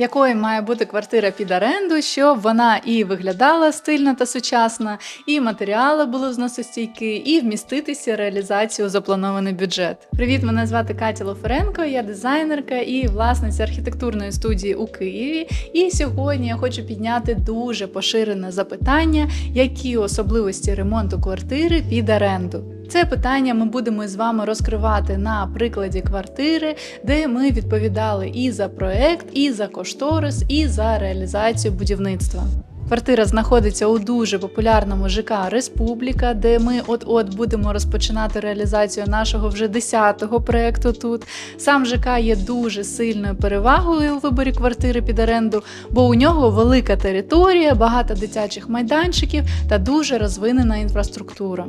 Якою має бути квартира під оренду, щоб вона і виглядала стильно та сучасно, і матеріали були зносостійкі, і вміститися реалізацію запланований бюджет. Привіт, мене звати Катя Лоференко, я дизайнерка і власниця архітектурної студії у Києві. І сьогодні я хочу підняти дуже поширене запитання, які особливості ремонту квартири під оренду. Це питання ми будемо з вами розкривати на прикладі квартири, де ми відповідали і за проект, і за кошторис, і за реалізацію будівництва. Квартира знаходиться у дуже популярному ЖК Республіка, де ми от-от будемо розпочинати реалізацію нашого вже 10-го проекту тут. Сам ЖК є дуже сильною перевагою у виборі квартири під оренду, бо у нього велика територія, багато дитячих майданчиків та дуже розвинена інфраструктура.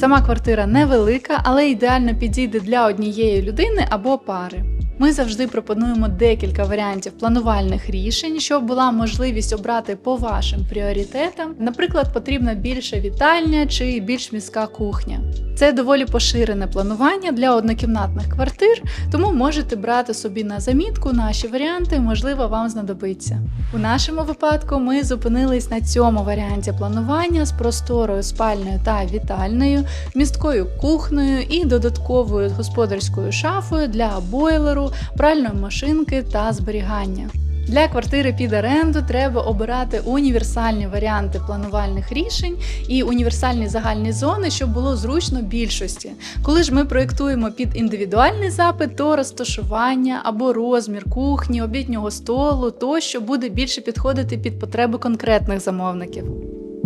Сама квартира невелика, але ідеально підійде для однієї людини або пари. Ми завжди пропонуємо декілька варіантів планувальних рішень, щоб була можливість обрати по вашим пріоритетам. Наприклад, потрібна більша вітальня чи більш міська кухня. Це доволі поширене планування для однокімнатних квартир, тому можете брати собі на замітку наші варіанти, можливо, вам знадобиться. У нашому випадку ми зупинились на цьому варіанті планування з просторою спальною та вітальною, місткою кухнею і додатковою господарською шафою для бойлеру, пральної машинки та зберігання. Для квартири під оренду треба обирати універсальні варіанти планувальних рішень і універсальні загальні зони, щоб було зручно більшості. Коли ж ми проєктуємо під індивідуальний запит, то розташування або розмір кухні, обіднього столу тощо буде більше підходити під потреби конкретних замовників.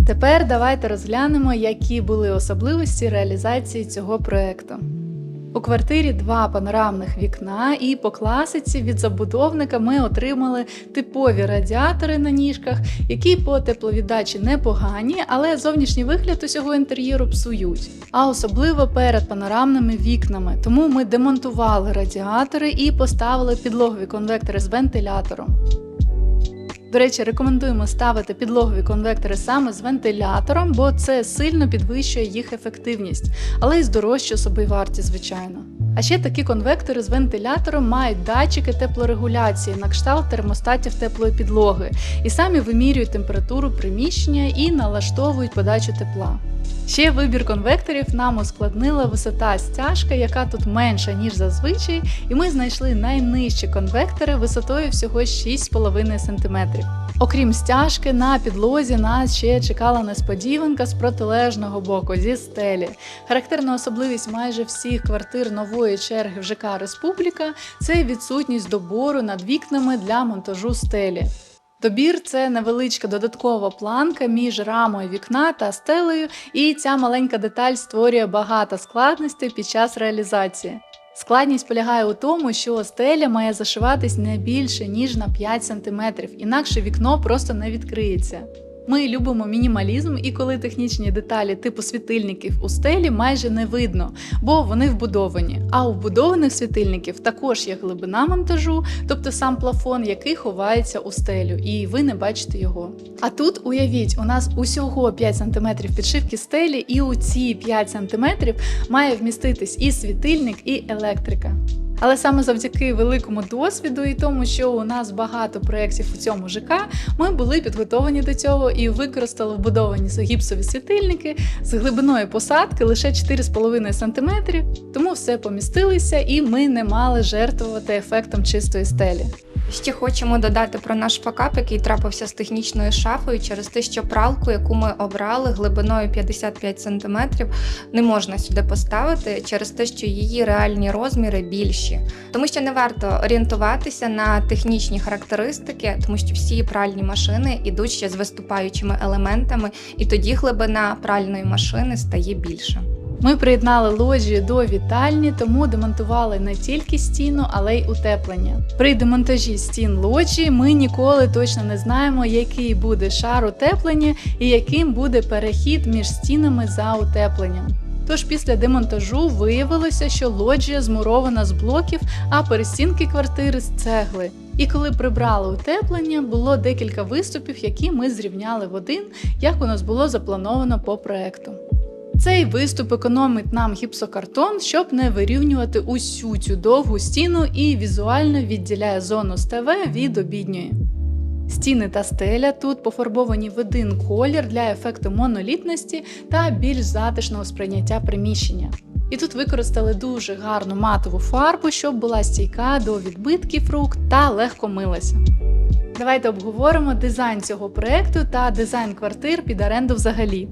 Тепер давайте розглянемо, які були особливості реалізації цього проекту. У квартирі два панорамних вікна, і по класиці від забудовника ми отримали типові радіатори на ніжках, які по тепловіддачі непогані, але зовнішній вигляд усього інтер'єру псують. А особливо перед панорамними вікнами. Тому ми демонтували радіатори і поставили підлогові конвектори з вентилятором. До речі, рекомендуємо ставити підлогові конвектори саме з вентилятором, бо це сильно підвищує їх ефективність, але й здорожчує собівартість, звичайно. А ще такі конвектори з вентилятором мають датчики теплорегуляції на кшталт термостатів теплої підлоги і самі вимірюють температуру приміщення і налаштовують подачу тепла. Ще вибір конвекторів нам ускладнила висота стяжка, яка тут менша, ніж зазвичай, і ми знайшли найнижчі конвектори висотою всього 6,5 см. Окрім стяжки, на підлозі нас ще чекала несподіванка з протилежного боку зі стелі. Характерна особливість майже всіх квартир нової черги в ЖК Республіка це відсутність добору над вікнами для монтажу стелі. Добір це невеличка додаткова планка між рамою вікна та стелею, і ця маленька деталь створює багато складностей під час реалізації. Складність полягає у тому, що стеля має зашиватись не більше ніж на 5 см, інакше вікно просто не відкриється. Ми любимо мінімалізм, і коли технічні деталі типу світильників у стелі майже не видно, бо вони вбудовані. А у вбудованих світильників також є глибина монтажу, тобто сам плафон, який ховається у стелю, і ви не бачите його. А тут уявіть, у нас усього 5 см підшивки стелі, і у ці 5 см має вміститись і світильник, і електрика. Але саме завдяки великому досвіду і тому, що у нас багато проєктів у цьому ЖК, ми були підготовлені до цього і використали вбудовані гіпсові світильники з глибиною посадки лише 4,5 см, тому все помістилися, і ми не мали жертвувати ефектом чистої стелі. Ще хочемо додати про наш факап, який трапився з технічною шафою через те, що пралку, яку ми обрали глибиною 55 см, не можна сюди поставити через те, що її реальні розміри більші. Тому що не варто орієнтуватися на технічні характеристики, тому що всі пральні машини йдуть ще з виступаючими елементами, і тоді глибина пральної машини стає більше. Ми приєднали ложі до вітальні, тому демонтували не тільки стіну, але й утеплення. При демонтажі стін ложі ми ніколи точно не знаємо, який буде шар утеплення і яким буде перехід між стінами за утепленням. Тож після демонтажу виявилося, що лоджія змурована з блоків, а перестінки квартири з цегли. І коли прибрали утеплення, було декілька виступів, які ми зрівняли в один, як у нас було заплановано по проекту. Цей виступ економить нам гіпсокартон, щоб не вирівнювати усю цю довгу стіну і візуально відділяє зону з ТВ від обідньої. Стіни та стеля тут пофарбовані в один колір для ефекту монолітності та більш затишного сприйняття приміщення. І тут використали дуже гарну матову фарбу, щоб була стійка до відбитків рук та легко милася. Давайте обговоримо дизайн цього проекту та дизайн квартир під оренду взагалі.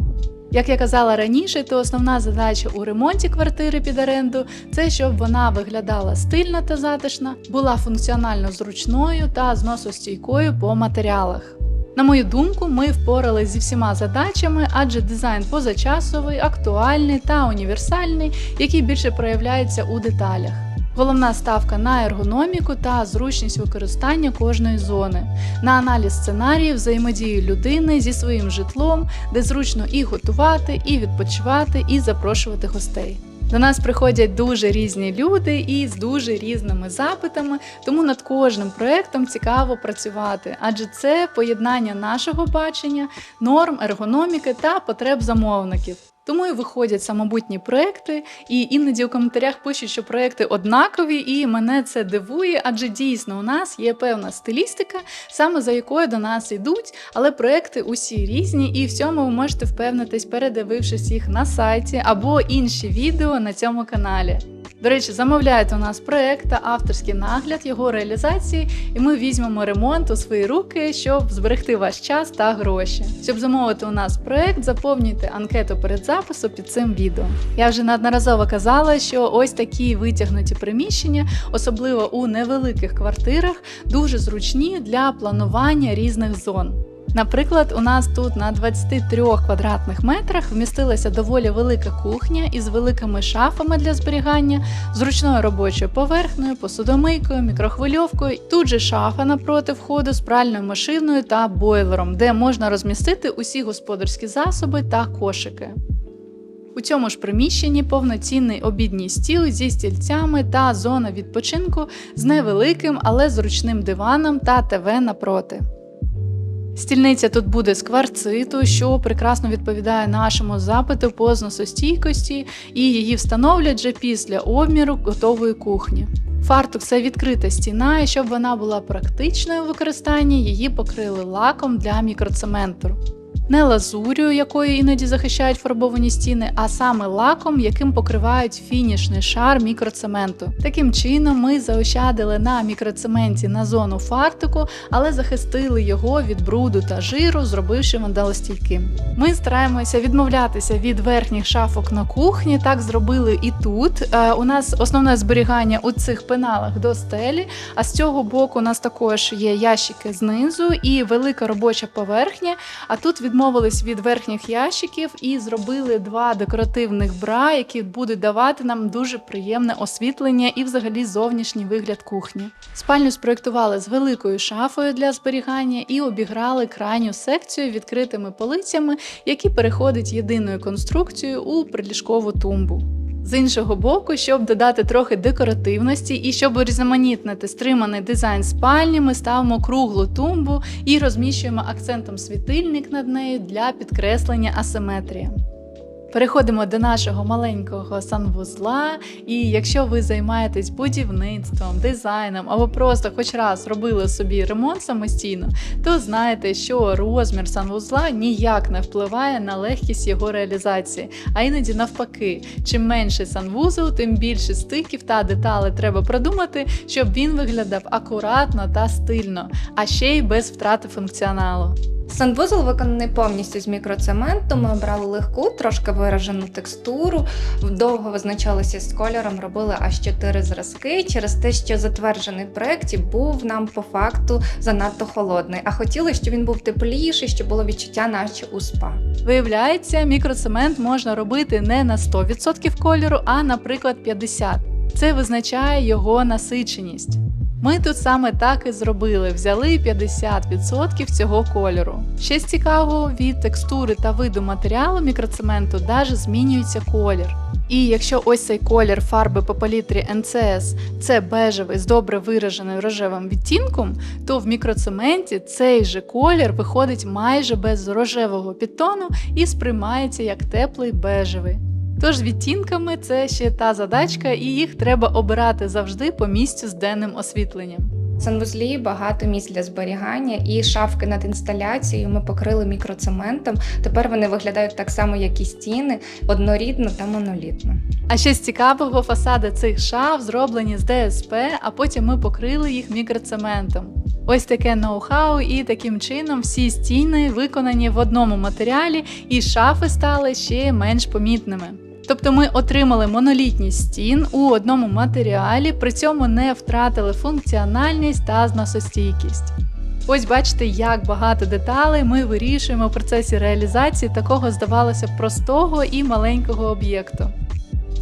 Як я казала раніше, то основна задача у ремонті квартири під оренду це щоб вона виглядала стильно та затишно, була функціонально зручною та зносостійкою по матеріалах. На мою думку, ми впоралися зі всіма задачами, адже дизайн позачасовий, актуальний та універсальний, який більше проявляється у деталях. Головна ставка на ергономіку та зручність використання кожної зони, на аналіз сценаріїв взаємодії людини зі своїм житлом, де зручно і готувати, і відпочивати, і запрошувати гостей. До нас приходять дуже різні люди і з дуже різними запитами, тому над кожним проектом цікаво працювати, адже це поєднання нашого бачення, норм, ергономіки та потреб замовників. Тому і виходять самобутні проекти, і іноді у коментарях пишуть, що проекти однакові, і мене це дивує, адже дійсно у нас є певна стилістика, саме за якою до нас йдуть, але проекти усі різні, і в цьому ви можете впевнитись, передивившись їх на сайті або інші відео на цьому каналі. До речі, замовляйте у нас проект та авторський нагляд його реалізації, і ми візьмемо ремонт у свої руки, щоб зберегти ваш час та гроші. Щоб замовити у нас проект, заповнюйте анкету перед записом під цим відео. Я вже неодноразово казала, що ось такі витягнуті приміщення, особливо у невеликих квартирах, дуже зручні для планування різних зон. Наприклад, у нас тут на 23 квадратних метрах вмістилася доволі велика кухня із великими шафами для зберігання, зручною робочою поверхнею, посудомийкою, мікрохвильовкою. Тут же шафа напроти входу з пральною машиною та бойлером, де можна розмістити усі господарські засоби та кошики. У цьому ж приміщенні повноцінний обідній стіл зі стільцями та зона відпочинку з невеликим, але зручним диваном та ТВ напроти. Стільниця тут буде з кварциту, що прекрасно відповідає нашому запиту по зносостійкості, і її встановлять вже після обміру готової кухні. Фартук це відкрита стіна, і щоб вона була практичною в використанні, її покрили лаком для мікроцементу. Не лазур'ю, якою іноді захищають фарбовані стіни, а саме лаком, яким покривають фінішний шар мікроцементу. Таким чином, ми заощадили на мікроцементі на зону фартуку, але захистили його від бруду та жиру, зробивши вандалостійким. Ми стараємося відмовлятися від верхніх шафок на кухні. Так зробили і тут. Е, У нас основне зберігання у цих пеналах до стелі. А з цього боку у нас також є ящики знизу і велика робоча поверхня. А тут відмовились від верхніх ящиків і зробили два декоративних бра, які будуть давати нам дуже приємне освітлення і взагалі зовнішній вигляд кухні. Спальню спроєктували з великою шафою для зберігання і обіграли крайню секцію відкритими полицями, які переходять єдиною конструкцією у приліжкову тумбу. З іншого боку, щоб додати трохи декоративності і щоб різноманітнити стриманий дизайн спальні, ми ставимо круглу тумбу і розміщуємо акцентом світильник над нею для підкреслення асиметрії. Переходимо до нашого маленького санвузла, і якщо ви займаєтесь будівництвом, дизайном або просто хоч раз робили собі ремонт самостійно, то знаєте, що розмір санвузла ніяк не впливає на легкість його реалізації. А іноді навпаки, чим менший санвузол, тим більше стиків та деталей треба продумати, щоб він виглядав акуратно та стильно, а ще й без втрати функціоналу. Санвузол виконаний повністю з мікроцементу. Ми обрали легку, трошки виражену текстуру. Довго визначалися з кольором, робили аж 4 зразки через те, що затверджений в був нам по факту занадто холодний. А хотіли, щоб він був тепліший, щоб було відчуття, наче у спа. Виявляється, мікроцемент можна робити не на 100% кольору, а, наприклад, 50%. Це визначає його насиченість. Ми тут саме так і зробили: взяли 50% цього кольору. Ще з цікавого від текстури та виду матеріалу мікроцементу даже змінюється колір. І якщо ось цей колір фарби по палітрі NCS це бежевий з добре вираженим рожевим відтінком, то в мікроцементі цей же колір виходить майже без рожевого підтону і сприймається як теплий бежевий. Тож відтінками це ще та задачка, і їх треба обирати завжди по місцю з денним освітленням. В санвузлі багато місць для зберігання і шафки над інсталяцією ми покрили мікроцементом. Тепер вони виглядають так само, як і стіни, однорідно та монолітно. А ще з цікавого фасади цих шаф зроблені з ДСП, а потім ми покрили їх мікроцементом. Ось таке ноу-хау, і таким чином всі стіни виконані в одному матеріалі, і шафи стали ще менш помітними. Тобто ми отримали монолітність стін у одному матеріалі, при цьому не втратили функціональність та зносостійкість. Ось бачите, як багато деталей ми вирішуємо в процесі реалізації такого, здавалося, простого і маленького об'єкту.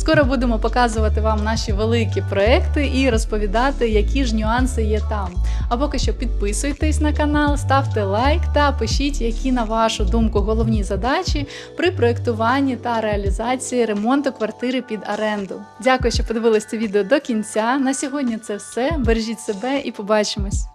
Скоро будемо показувати вам наші великі проекти і розповідати, які ж нюанси є там. А поки що підписуйтесь на канал, ставте лайк та пишіть, які на вашу думку головні задачі при проєктуванні та реалізації ремонту квартири під оренду. Дякую, що подивились це відео до кінця. На сьогодні це все. Бережіть себе і побачимось!